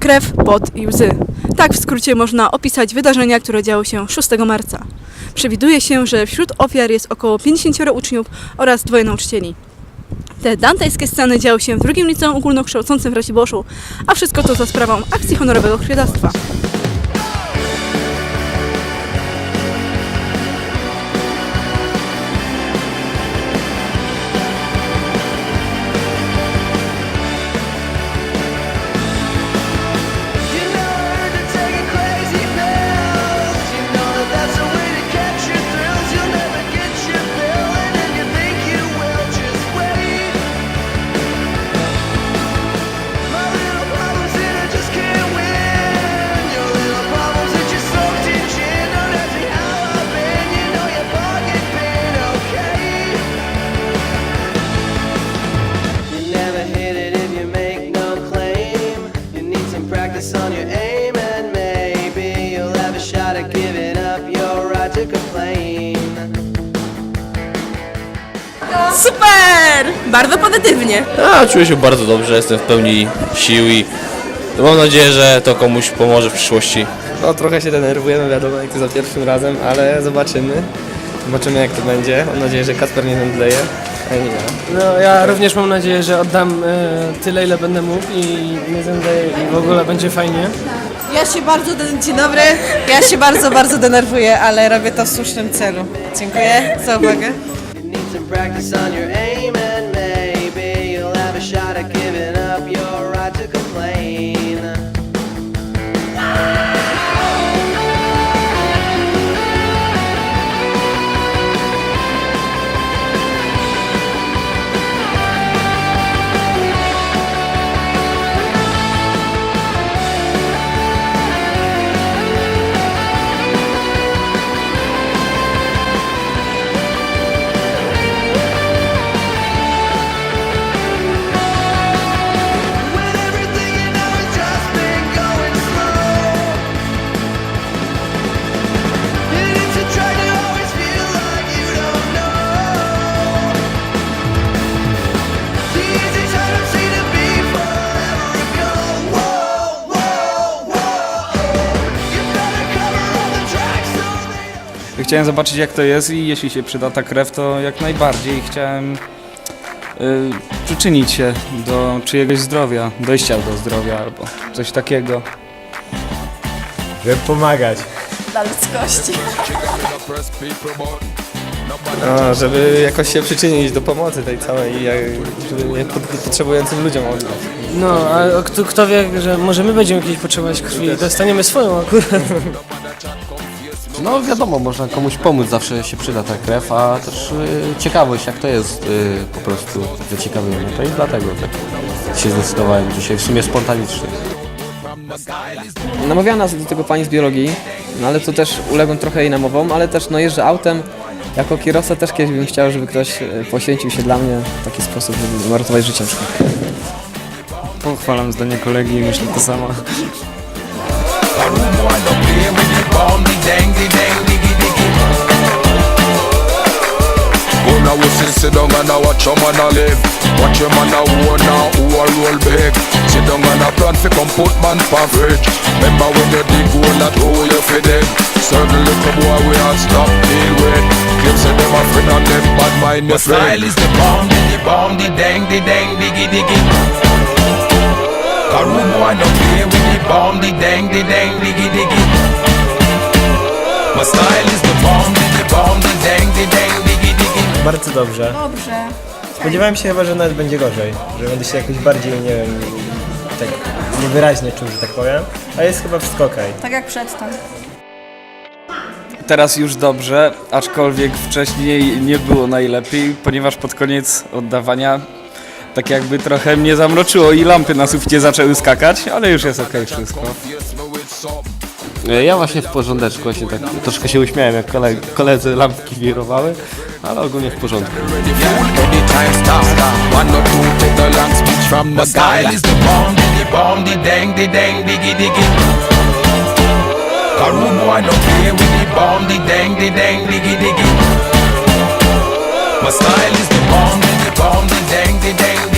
krew, pot i łzy. Tak w skrócie można opisać wydarzenia, które działy się 6 marca. Przewiduje się, że wśród ofiar jest około 50 uczniów oraz dwoje nauczycieli. Te dantejskie sceny działy się w drugim liceum ogólnokształcącym w Raciboszu, a wszystko to za sprawą akcji honorowego krwiodawstwa. Super! Bardzo pozytywnie. A, czuję się bardzo dobrze, jestem w pełni sił i mam nadzieję, że to komuś pomoże w przyszłości. No trochę się denerwujemy, wiadomo, jak to za pierwszym razem, ale zobaczymy. Zobaczymy jak to będzie. Mam nadzieję, że Kasper nie zemdleje. A nie ja. No ja również mam nadzieję, że oddam e, tyle ile będę mógł i nie zemdleję i w ogóle będzie fajnie. Ja się bardzo, de- dzień dobry. Ja się bardzo, bardzo denerwuję, ale robię to w słusznym celu. Dziękuję za uwagę. and practice on your aim. Chciałem zobaczyć jak to jest i jeśli się przyda ta krew, to jak najbardziej chciałem y, przyczynić się do czyjegoś zdrowia, dojścia do zdrowia albo coś takiego. Żeby pomagać. Dla ludzkości. No, żeby jakoś się przyczynić do pomocy tej całej, jak- żeby nie potrzebującym ludziom oddać. No, a kto, kto wie, że może my będziemy kiedyś potrzebować krwi i dostaniemy swoją akurat. No wiadomo, można komuś pomóc, zawsze się przyda ta krew, a też y, ciekawość jak to jest y, po prostu zaciekawienie. To i dlatego tak się zdecydowałem dzisiaj, w sumie spontanicznie. Namawiała nas do tego pani z biologii, no ale to też uległem trochę jej namowom, ale też no jeżdżę autem. Jako kierowca też kiedyś bym chciał, żeby ktoś e, poświęcił się dla mnie w taki sposób, żeby uratować życie na przykład. Pochwalam zdanie kolegi i myślę to samo. Gonna we sit, sit down and a watch your man a live Watch your man a own now who a roll big Sit down and a plan fi come put man pa fridge Remember when you dig hole that hole you fi dig Certain little boy we all stop deal with Claim say them a friend and them bad mind your friend style is the bomb, the bomb, the dang, the dang, diggy diggy Karu boy no play with the bomb, the dang, the dang, diggy diggy My style is the bomb, the bomb, the dang, the dang, diggy diggy Bardzo dobrze. Dobrze. Spodziewałem się chyba, że nawet będzie gorzej, że będę się jakoś bardziej, nie wiem, tak niewyraźnie czuł, że tak powiem, a jest chyba wszystko okej. Tak jak przedtem. Teraz już dobrze, aczkolwiek wcześniej nie było najlepiej, ponieważ pod koniec oddawania tak jakby trochę mnie zamroczyło i lampy na suficie zaczęły skakać, ale już jest okej wszystko. Ja właśnie w porządeczku, właśnie tak troszkę się uśmiałem jak kole, koledzy lampki wirowały, ale ogólnie w porządku. My style is the